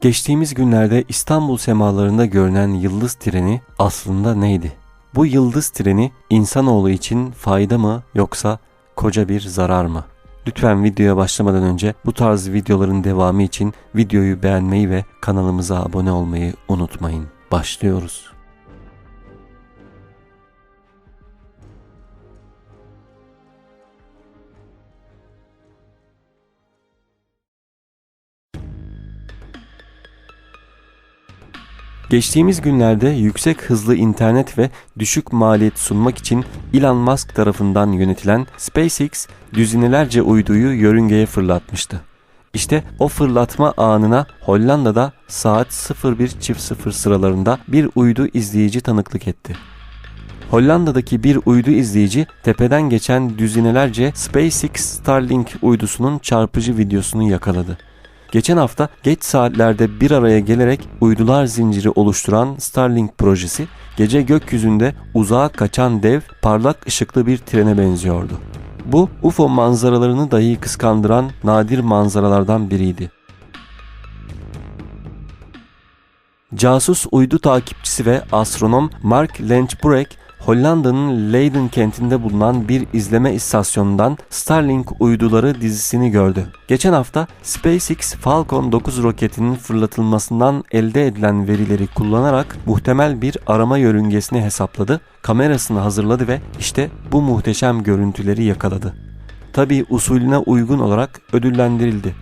Geçtiğimiz günlerde İstanbul semalarında görünen yıldız treni aslında neydi? Bu yıldız treni insanoğlu için fayda mı yoksa koca bir zarar mı? Lütfen videoya başlamadan önce bu tarz videoların devamı için videoyu beğenmeyi ve kanalımıza abone olmayı unutmayın. Başlıyoruz. Geçtiğimiz günlerde yüksek hızlı internet ve düşük maliyet sunmak için Elon Musk tarafından yönetilen SpaceX düzinelerce uyduyu yörüngeye fırlatmıştı. İşte o fırlatma anına Hollanda'da saat 01.00 sıralarında bir uydu izleyici tanıklık etti. Hollanda'daki bir uydu izleyici tepeden geçen düzinelerce SpaceX Starlink uydusunun çarpıcı videosunu yakaladı. Geçen hafta geç saatlerde bir araya gelerek uydular zinciri oluşturan Starlink projesi gece gökyüzünde uzağa kaçan dev parlak ışıklı bir trene benziyordu. Bu UFO manzaralarını dahi kıskandıran nadir manzaralardan biriydi. Casus uydu takipçisi ve astronom Mark Lenchburek Hollanda'nın Leiden kentinde bulunan bir izleme istasyonundan Starlink uyduları dizisini gördü. Geçen hafta SpaceX Falcon 9 roketinin fırlatılmasından elde edilen verileri kullanarak muhtemel bir arama yörüngesini hesapladı, kamerasını hazırladı ve işte bu muhteşem görüntüleri yakaladı. Tabi usulüne uygun olarak ödüllendirildi.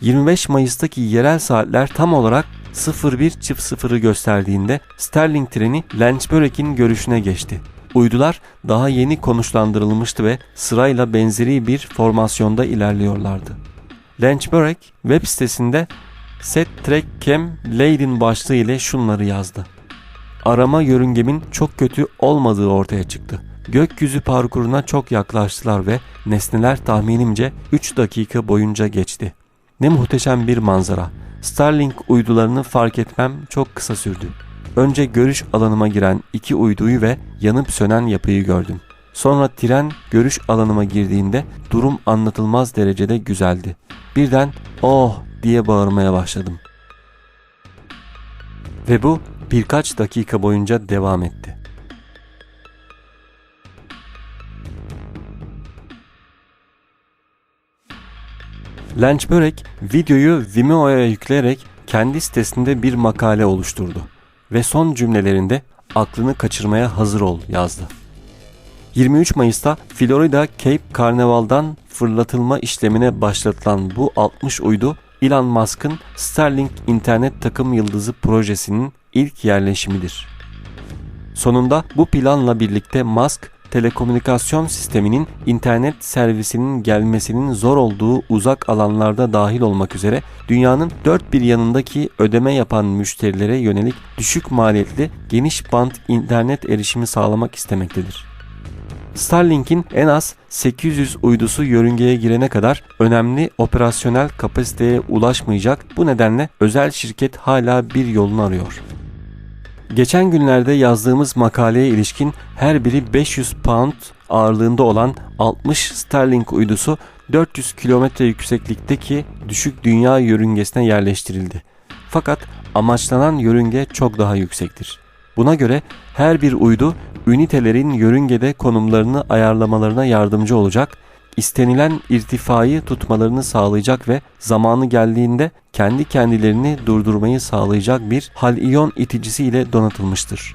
25 Mayıs'taki yerel saatler tam olarak 01.00'ı gösterdiğinde Sterling treni Lynchburg'in görüşüne geçti. Uydular daha yeni konuşlandırılmıştı ve sırayla benzeri bir formasyonda ilerliyorlardı. Lynchburg web sitesinde Set Track Cam Leiden başlığı ile şunları yazdı. Arama yörüngemin çok kötü olmadığı ortaya çıktı. Gökyüzü parkuruna çok yaklaştılar ve nesneler tahminimce 3 dakika boyunca geçti. Ne muhteşem bir manzara. Starlink uydularını fark etmem çok kısa sürdü. Önce görüş alanıma giren iki uyduyu ve yanıp sönen yapıyı gördüm. Sonra tren görüş alanıma girdiğinde durum anlatılmaz derecede güzeldi. Birden oh diye bağırmaya başladım. Ve bu birkaç dakika boyunca devam etti. Lynchburg videoyu Vimeo'ya yükleyerek kendi sitesinde bir makale oluşturdu ve son cümlelerinde aklını kaçırmaya hazır ol yazdı. 23 Mayıs'ta Florida Cape Carnival'dan fırlatılma işlemine başlatılan bu 60 uydu Elon Musk'ın Starlink internet takım yıldızı projesinin ilk yerleşimidir. Sonunda bu planla birlikte Musk telekomünikasyon sisteminin internet servisinin gelmesinin zor olduğu uzak alanlarda dahil olmak üzere dünyanın dört bir yanındaki ödeme yapan müşterilere yönelik düşük maliyetli geniş band internet erişimi sağlamak istemektedir. Starlink'in en az 800 uydusu yörüngeye girene kadar önemli operasyonel kapasiteye ulaşmayacak bu nedenle özel şirket hala bir yolunu arıyor. Geçen günlerde yazdığımız makaleye ilişkin her biri 500 pound ağırlığında olan 60 Starlink uydusu 400 kilometre yükseklikteki düşük dünya yörüngesine yerleştirildi. Fakat amaçlanan yörünge çok daha yüksektir. Buna göre her bir uydu ünitelerin yörüngede konumlarını ayarlamalarına yardımcı olacak istenilen irtifayı tutmalarını sağlayacak ve zamanı geldiğinde kendi kendilerini durdurmayı sağlayacak bir hal-iyon iticisi ile donatılmıştır.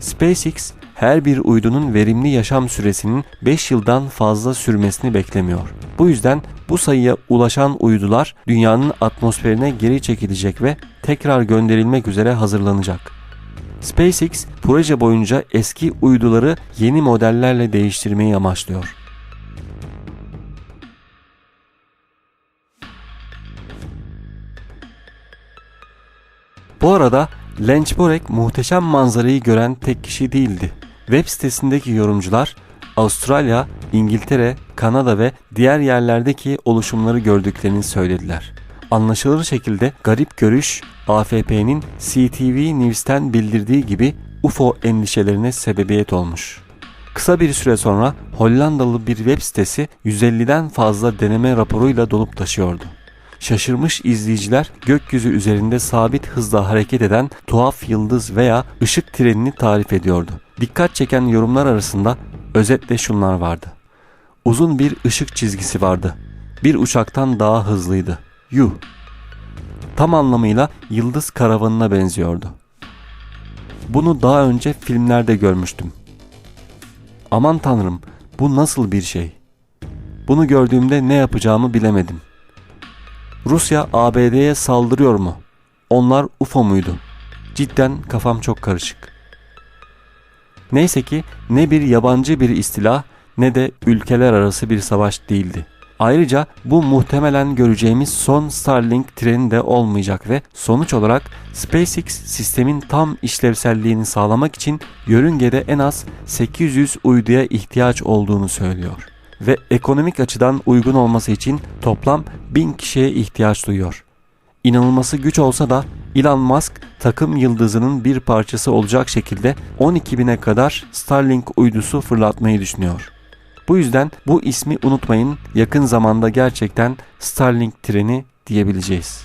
SpaceX her bir uydunun verimli yaşam süresinin 5 yıldan fazla sürmesini beklemiyor. Bu yüzden bu sayıya ulaşan uydular dünyanın atmosferine geri çekilecek ve tekrar gönderilmek üzere hazırlanacak. SpaceX proje boyunca eski uyduları yeni modellerle değiştirmeyi amaçlıyor. Bu arada Lynchburg muhteşem manzarayı gören tek kişi değildi. Web sitesindeki yorumcular Avustralya, İngiltere, Kanada ve diğer yerlerdeki oluşumları gördüklerini söylediler. Anlaşılır şekilde garip görüş AFP'nin CTV News'ten bildirdiği gibi UFO endişelerine sebebiyet olmuş. Kısa bir süre sonra Hollandalı bir web sitesi 150'den fazla deneme raporuyla dolup taşıyordu. Şaşırmış izleyiciler gökyüzü üzerinde sabit hızla hareket eden tuhaf yıldız veya ışık trenini tarif ediyordu. Dikkat çeken yorumlar arasında özetle şunlar vardı. Uzun bir ışık çizgisi vardı. Bir uçaktan daha hızlıydı. Yuh! Tam anlamıyla yıldız karavanına benziyordu. Bunu daha önce filmlerde görmüştüm. Aman tanrım bu nasıl bir şey? Bunu gördüğümde ne yapacağımı bilemedim. Rusya ABD'ye saldırıyor mu? Onlar UFO muydu? Cidden kafam çok karışık. Neyse ki ne bir yabancı bir istila ne de ülkeler arası bir savaş değildi. Ayrıca bu muhtemelen göreceğimiz son Starlink treni de olmayacak ve sonuç olarak SpaceX sistemin tam işlevselliğini sağlamak için yörüngede en az 800 uyduya ihtiyaç olduğunu söylüyor ve ekonomik açıdan uygun olması için toplam 1000 kişiye ihtiyaç duyuyor. İnanılması güç olsa da Elon Musk takım yıldızının bir parçası olacak şekilde 12 bine kadar Starlink uydusu fırlatmayı düşünüyor. Bu yüzden bu ismi unutmayın yakın zamanda gerçekten Starlink treni diyebileceğiz.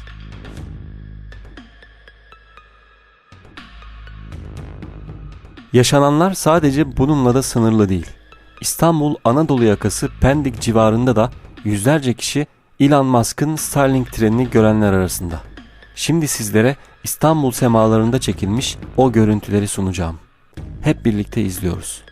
Yaşananlar sadece bununla da sınırlı değil. İstanbul Anadolu yakası Pendik civarında da yüzlerce kişi Elon Musk'ın Starlink trenini görenler arasında. Şimdi sizlere İstanbul semalarında çekilmiş o görüntüleri sunacağım. Hep birlikte izliyoruz.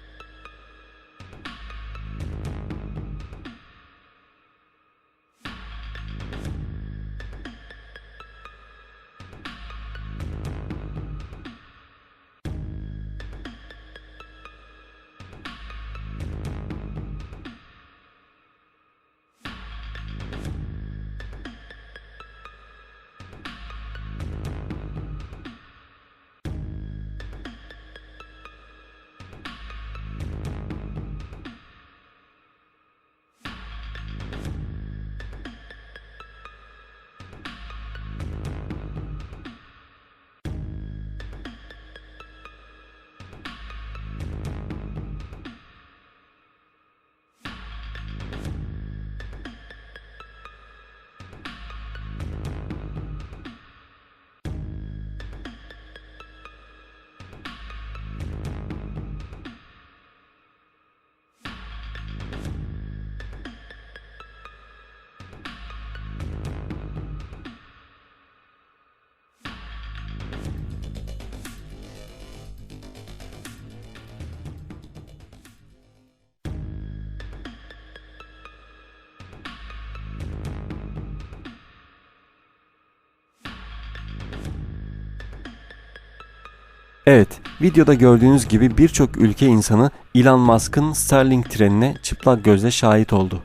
Evet, videoda gördüğünüz gibi birçok ülke insanı Elon Musk'ın Starlink trenine çıplak gözle şahit oldu.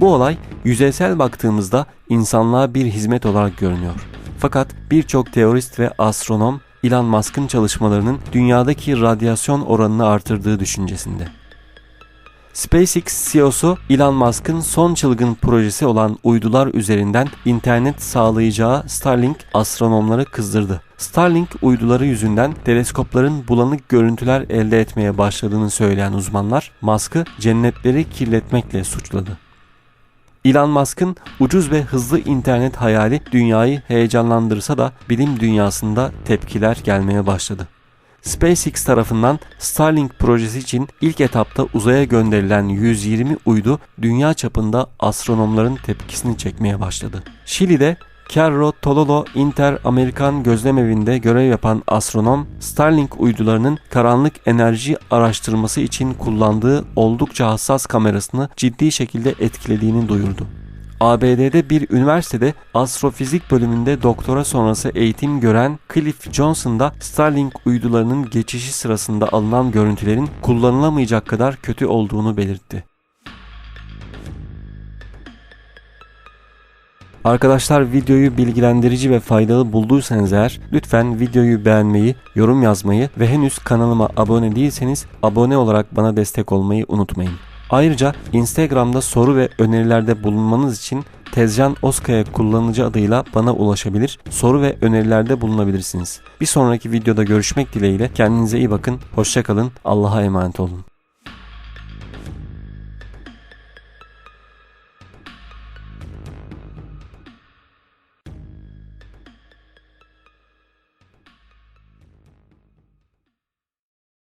Bu olay yüzeysel baktığımızda insanlığa bir hizmet olarak görünüyor. Fakat birçok teorist ve astronom Elon Musk'ın çalışmalarının dünyadaki radyasyon oranını artırdığı düşüncesinde. SpaceX CEO'su Elon Musk'ın son çılgın projesi olan uydular üzerinden internet sağlayacağı Starlink astronomları kızdırdı. Starlink uyduları yüzünden teleskopların bulanık görüntüler elde etmeye başladığını söyleyen uzmanlar Musk'ı cennetleri kirletmekle suçladı. Elon Musk'ın ucuz ve hızlı internet hayali dünyayı heyecanlandırsa da bilim dünyasında tepkiler gelmeye başladı. SpaceX tarafından Starlink projesi için ilk etapta uzaya gönderilen 120 uydu dünya çapında astronomların tepkisini çekmeye başladı. Şili'de Cerro Tololo Inter-Amerikan Gözlemevinde görev yapan astronom, Starlink uydularının karanlık enerji araştırması için kullandığı oldukça hassas kamerasını ciddi şekilde etkilediğini duyurdu. ABD'de bir üniversitede astrofizik bölümünde doktora sonrası eğitim gören Cliff Johnson da Starlink uydularının geçişi sırasında alınan görüntülerin kullanılamayacak kadar kötü olduğunu belirtti. Arkadaşlar videoyu bilgilendirici ve faydalı bulduysanız eğer lütfen videoyu beğenmeyi, yorum yazmayı ve henüz kanalıma abone değilseniz abone olarak bana destek olmayı unutmayın. Ayrıca Instagram'da soru ve önerilerde bulunmanız için Tezcan Oskaya kullanıcı adıyla bana ulaşabilir, soru ve önerilerde bulunabilirsiniz. Bir sonraki videoda görüşmek dileğiyle kendinize iyi bakın, hoşçakalın, Allah'a emanet olun.